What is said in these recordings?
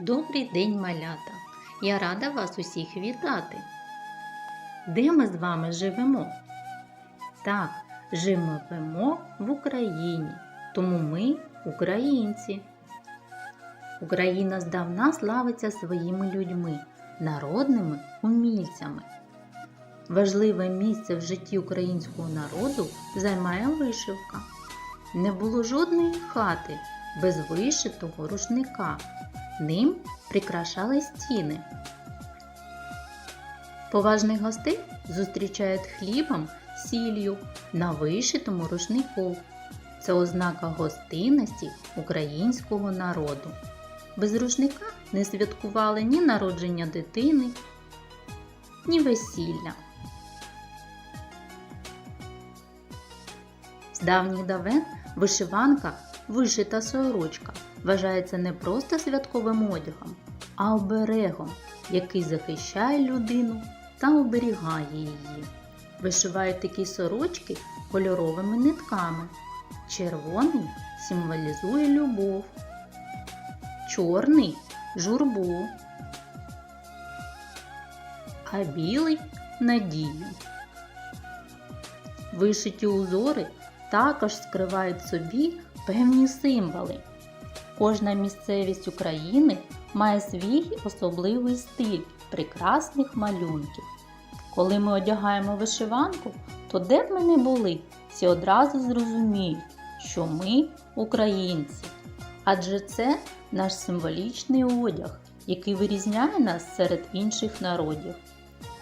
Добрий день, малята! Я рада вас усіх вітати. Де ми з вами живемо? Так, живемо в Україні, тому ми українці. Україна здавна славиться своїми людьми, народними умільцями. Важливе місце в житті українського народу займає вишивка. Не було жодної хати без вишитого рушника. Ним прикрашали стіни. Поважних гостей зустрічають хлібом, сіллю на вишитому рушнику. Це ознака гостинності українського народу. Без рушника не святкували ні народження дитини, ні весілля. З давніх давен вишиванка, вишита сорочка вважається не просто святковим одягом, а оберегом, який захищає людину та оберігає її. Вишивають такі сорочки кольоровими нитками. Червоний символізує любов, чорний журбу, а білий надію. Вишиті узори також скривають собі певні символи. Кожна місцевість України має свій особливий стиль прекрасних малюнків. Коли ми одягаємо вишиванку, то де б ми не були, всі одразу зрозуміють, що ми українці. Адже це наш символічний одяг, який вирізняє нас серед інших народів.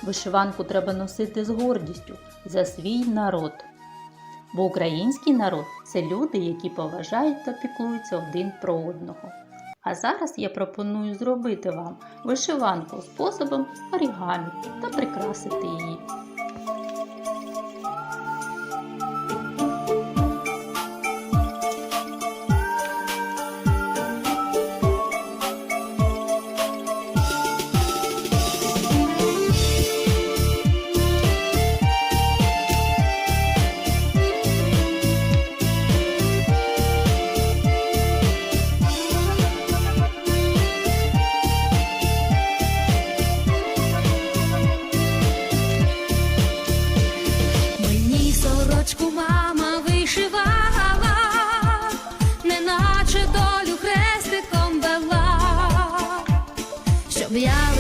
Вишиванку треба носити з гордістю за свій народ. Бо український народ це люди, які поважають та піклуються один про одного. А зараз я пропоную зробити вам вишиванку способом орігамі та прикрасити її.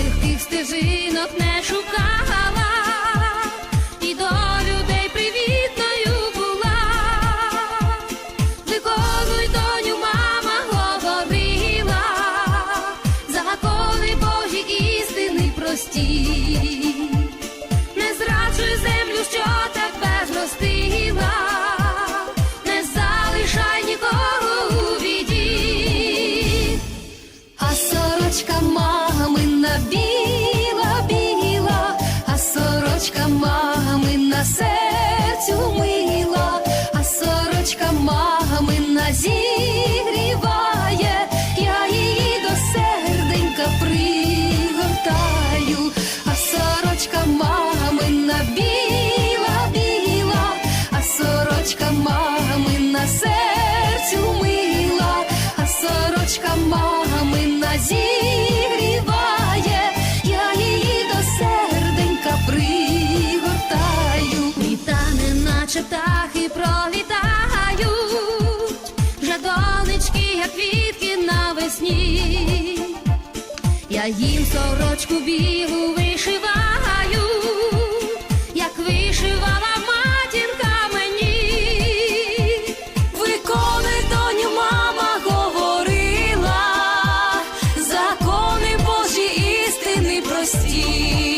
Легких стежинок не шукала, і до людей привітною була. Виконуй доню, мама говорила, закони Божі істини прості. Мамина зігріває, я її до серденька пригортаю, а сорочка мамина біла, біла, а сорочка мамина серцю мила, а сорочка мамина зігріває, Я їм сорочку білу вишиваю, як вишивала матінка мені. Викони, доню, мама говорила, закони Божі істини прості.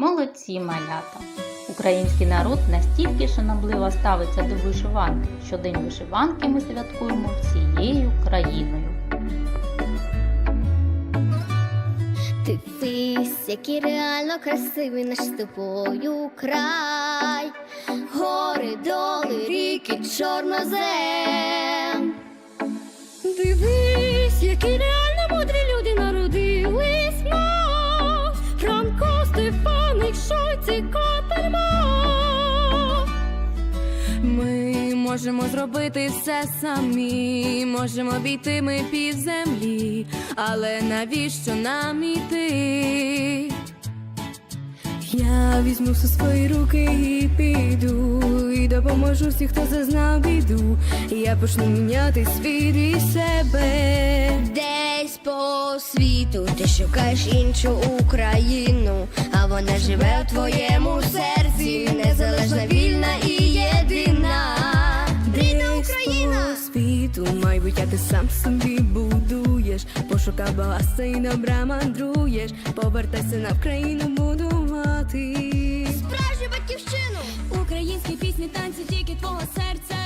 Молодці малята! Український народ настільки шанобливо ставиться до вишиванки, що День вишиванки ми святкуємо всією країною. Дивись, який реально красивий наш з тобою край, гори, доли, ріки, чорнозем. Дивись, які реально Шойці, Ми можемо зробити все самі, можемо обійти ми пів землі, але навіщо нам іти? Я візьму все свої руки і піду, і допоможу всім, хто зазнав біду. Я почну міняти світ і себе. Світу ти шукаєш іншу Україну, а вона живе у твоєму серці, незалежна, вільна і єдина. Рідна Україна! Світу, майбуття ти сам собі будуєш, пошукав багатства і добра мандруєш, повертайся на Вкраїну будувати. Справжню батьківщину! Українські пісні, танці тільки твого серця.